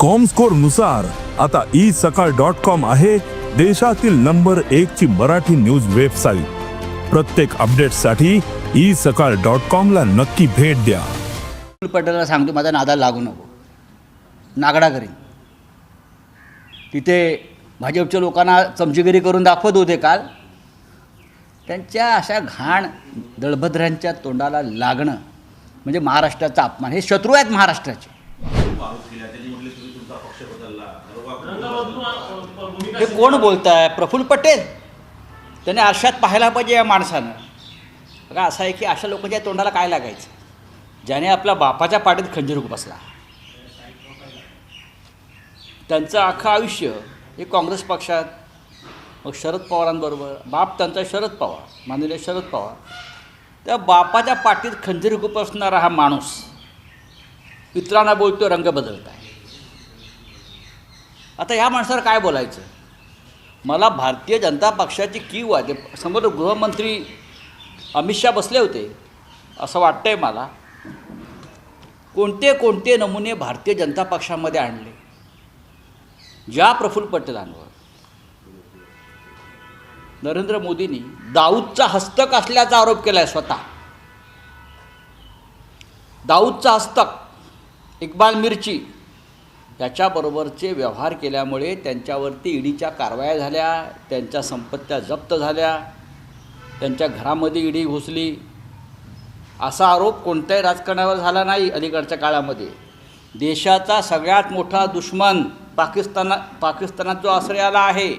कॉमस्कोरनुसार आता ई सकाळ dot com आहे देशातील नंबर एक ची मराठी न्यूज वेबसाईट प्रत्येक अपडेटसाठी ई सकाळ डॉट कॉम ला नक्की भेट द्या. पटेलला सांगतो माझा नादा लागू नको. नागडा करीन. तिथे भाजपच्या लोकांना चमचीगिरी करून दाखवत होते काल. त्यांच्या अशा घाण दळभद्रांच्या तोंडाला लागणं म्हणजे महाराष्ट्राचा अपमान हे शत्रू आहेत महाराष्ट्राचे. हे कोण बोलत आहे प्रफुल्ल पटेल. त्याने आरशात पाहायला पाहिजे या माणसानं. बघा असं आहे की अशा लोकांच्या तोंडाला काय लागायचं? ज्याने आपल्या बापाच्या पाठीत खंजीर बसला. त्यांचं अख्खं आयुष्य हे काँग्रेस पक्षात मग शरद पवारांबरोबर. बाप त्यांचा शरद पवार माननीय शरद पवार. त्या बापाच्या पाठीत खंजीर बसणारा हा माणूस इतरांना बोलतो रंग बदलत आहे आता ह्या माणसाला काय बोलायचं? मला भारतीय जनता पक्षाची कीव आहे ते समोर गृहमंत्री अमित शहा बसले होते असं वाटतंय मला. कोणते कोणते नमुने भारतीय जनता पक्षामध्ये आणले? ज्या प्रफुल्ल पटेलांवर. नरेंद्र मोदींनी दाऊदचा हस्तक असल्याचा आरोप केला आहे स्वतः. दाऊदचा हस्तक इक्बाल मिरची त्याच्याबरोबरचे व्यवहार केल्यामुळे त्यांच्यावरती ईडीच्या कारवाया झाल्या त्यांच्या संपत्त्या जप्त झाल्या त्यांच्या घरामध्ये ईडी घुसली. असा आरोप कोणत्याही राजकारणावर झाला नाही अलीकडच्या काळामध्ये. देशाचा सगळ्यात मोठा दुश्मन पाकिस्ताना पाकिस्तानात जो आश्रयाला आहे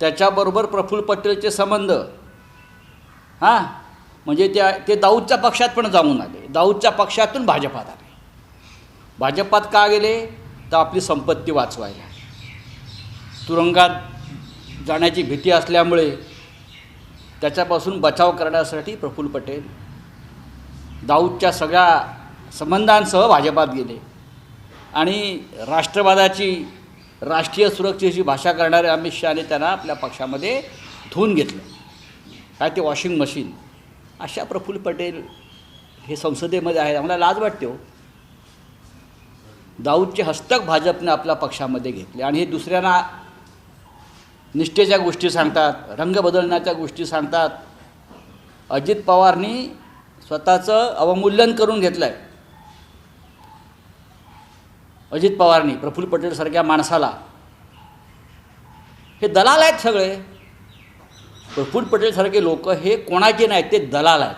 त्याच्याबरोबर प्रफुल्ल पटेलचे संबंध. हां? म्हणजे त्या ते दाऊदच्या पक्षात पण जाऊन आले. दाऊदच्या पक्षातून भाजपात आले. भाजपात का गेले? तर आपली संपत्ती वाचवायला. तुरुंगात जाण्याची भीती असल्यामुळे त्याच्यापासून बचाव करण्यासाठी प्रफुल्ल पटेल दाऊदच्या सगळ्या संबंधांसह भाजपात गेले. आणि राष्ट्रवादाची राष्ट्रीय सुरक्षेची भाषा करणारे अमित शहाने त्यांना आपल्या पक्षामध्ये धुवून घेतलं. काय ते वॉशिंग मशीन. अशा प्रफुल्ल पटेल हे संसदेमध्ये आहेत. आम्हाला लाज वाटते हो. दाऊदचे हस्तक भाजपने आपल्या पक्षामध्ये घेतले. आणि हे दुसऱ्यांना निष्ठेच्या गोष्टी सांगतात रंग बदलण्याच्या गोष्टी सांगतात. अजित पवारनी स्वतःचं अवमूल्यन करून घेतलं आहे अजित पवारनी प्रफुल्ल पटेलसारख्या माणसाला. हे दलाल आहेत सगळे. प्रफुल्ल पटेलसारखे लोक हे कोणाचे नाहीत? ते दलाल आहेत.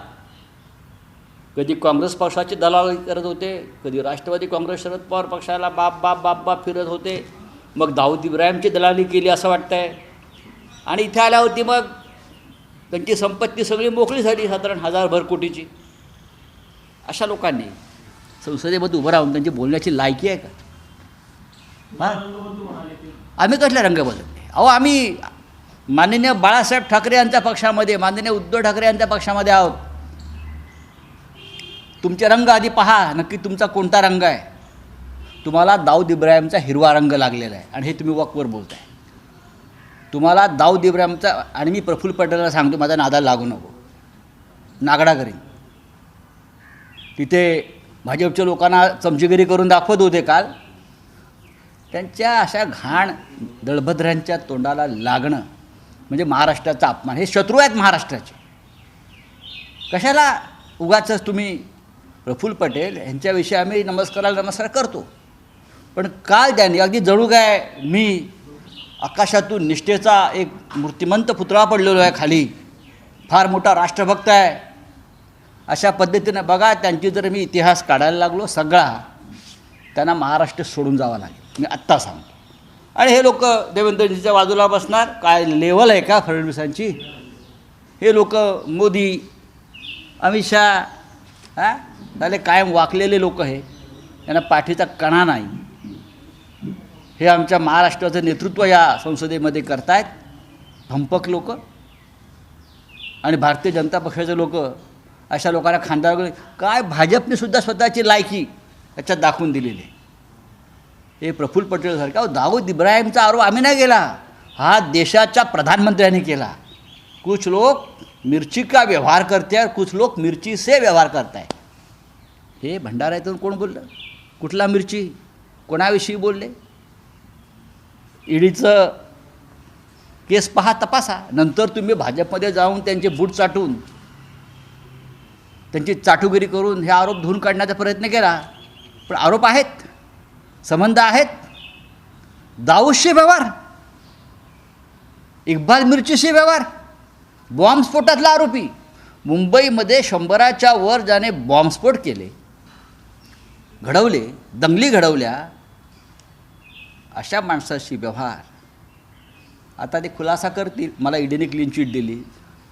कधी काँग्रेस पक्षाचे दलाल करत होते कधी राष्ट्रवादी काँग्रेस शरद पवार पक्षाला बाप बाप बाप बाप फिरत होते. मग दाऊद इब्राहिमची दलाली केली असं वाटतंय. आणि इथे आल्यावरती मग त्यांची संपत्ती सगळी मोकळी झाली साधारण हजारभर कोटीची अशा लोकांनी संसदेमध्ये उभं राहून त्यांची बोलण्याची लायकी आहे का? हां? आम्ही कसल्या रंग अहो आम्ही माननीय बाळासाहेब ठाकरे यांच्या पक्षामध्ये माननीय उद्धव ठाकरे यांच्या पक्षामध्ये आहोत. तुमचे रंग आधी पहा नक्की तुमचा कोणता रंग आहे? तुम्हाला दाऊद इब्राहिमचा हिरवा रंग लागलेला आहे आणि हे तुम्ही वकवर बोलताय. तुम्हाला दाऊद इब्राहिमचा आणि मी प्रफुल्ल पटेलला सांगतो माझा नादाला लागू नको. नागडा करीन. तिथे भाजपच्या लोकांना चमचीगिरी करून दाखवत होते काल. त्यांच्या अशा घाण दळभद्रांच्या तोंडाला लागणं म्हणजे महाराष्ट्राचा अपमान. हे शत्रू आहेत महाराष्ट्राचे. कशाला उगाच तुम्ही प्रफुल्ल पटेल यांच्याविषयी आम्ही नमस्काराला नमस्कार करतो. पण काल त्यांनी अगदी जणू काय मी आकाशातून निष्ठेचा एक मूर्तिमंत पुतळा पडलेलो आहे खाली. फार मोठा राष्ट्रभक्त आहे. अशा पद्धतीनं बघा त्यांची जर मी इतिहास काढायला लागलो सगळा त्यांना महाराष्ट्र सोडून जावा लागेल. मी आत्ता सांगतो. आणि हे लोक देवेंद्रजीच्या बाजूला बसणार. काय लेवल आहे का फडणवीसांची? हे लोक मोदी अमित शहा हां? झाले कायम वाकलेले लोक हे. त्यांना पाठीचा कणा नाही. हे आमच्या महाराष्ट्राचं नेतृत्व या संसदेमध्ये करतायत. धंपक लोक आणि भारतीय जनता पक्षाचे लोक अशा लोकांना खांद्यावर काय भाजपने सुद्धा स्वतःची लायकी याच्यात दाखवून दिलेली आहे. हे प्रफुल्ल पटेलसारखा अहो दाऊद इब्राहिमचा आरोप आम्ही नाही केला. हा देशाच्या प्रधानमंत्र्यांनी केला. कुछ लोक मिर्ची का व्यवहार करते और कुछ लोक मिर्ची से व्यवहार करताय हे? भंडाऱ्यातून कोण बोललं? कुठला मिरची? कोणाविषयी बोलले? ईडीचं केस पहा तपासा. नंतर तुम्ही भाजपमध्ये जाऊन त्यांचे बूट चाटून त्यांची चाटुगिरी करून हे आरोप धुवून काढण्याचा प्रयत्न केला. पण आरोप आहेत संबंध आहेत. दाऊशी व्यवहार इक्बाल मिरचीशी व्यवहार. बॉम्बस्फोटातला आरोपी. मुंबईमध्ये शंभराच्या वर ज्याने बॉम्बस्फोट केले घडवले दंगली घडवल्या अशा माणसाशी व्यवहार. आता ते खुलासा करतील. मला ईडीने क्लीन चिट दिली.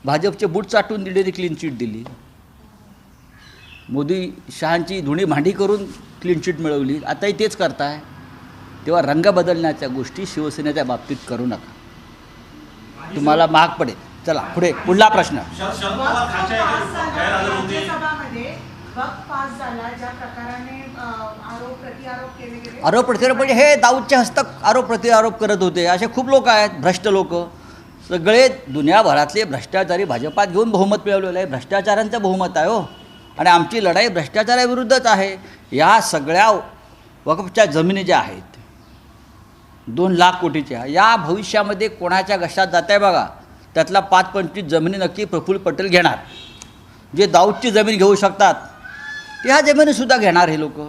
भाजपचे बूट चाटून ईडीने क्लीन चिट दिली. मोदी शहांची धुणी भांडी करून क्लीन चिट मिळवली. आताही तेच करताय. तेव्हा रंग बदलण्याच्या गोष्टी शिवसेनेच्या बाबतीत करू नका. तुम्हाला महाग पडेल. चला पुढे पुढला प्रश्न. आरोप प्रतिआरोप प्रत्यारोप म्हणजे हे दाऊदचे हस्तक आरोप प्रतिआरोप करत होते. असे खूप लोक आहेत भ्रष्ट लोक. सगळे दुनियाभरातले भ्रष्टाचारी भाजपात घेऊन बहुमत मिळवलेलं आहे. भ्रष्टाचारांचं बहुमत आहे हो. आणि आमची लढाई भ्रष्टाचाराविरुद्धच आहे. या सगळ्या वकफच्या जमिनी ज्या आहेत दोन लाख कोटीच्या या भविष्यामध्ये कोणाच्या घशात जात आहे बघा. त्यातला पाच पंचवीस जमिनी नक्की प्रफुल्ल पटेल घेणार. जे दाऊदची जमीन घेऊ शकतात ते ह्या जमिनीसुद्धा घेणार हे लोक.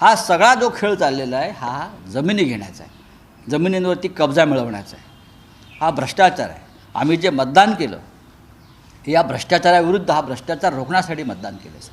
हा सगळा जो खेळ चाललेला आहे हा जमिनी घेण्याचा आहे. जमिनींवरती कब्जा मिळवण्याचा आहे. हा भ्रष्टाचार आहे. आम्ही जे मतदान केलं हे या भ्रष्टाचाराविरुद्ध हा भ्रष्टाचार रोखण्यासाठी मतदान केलं सर.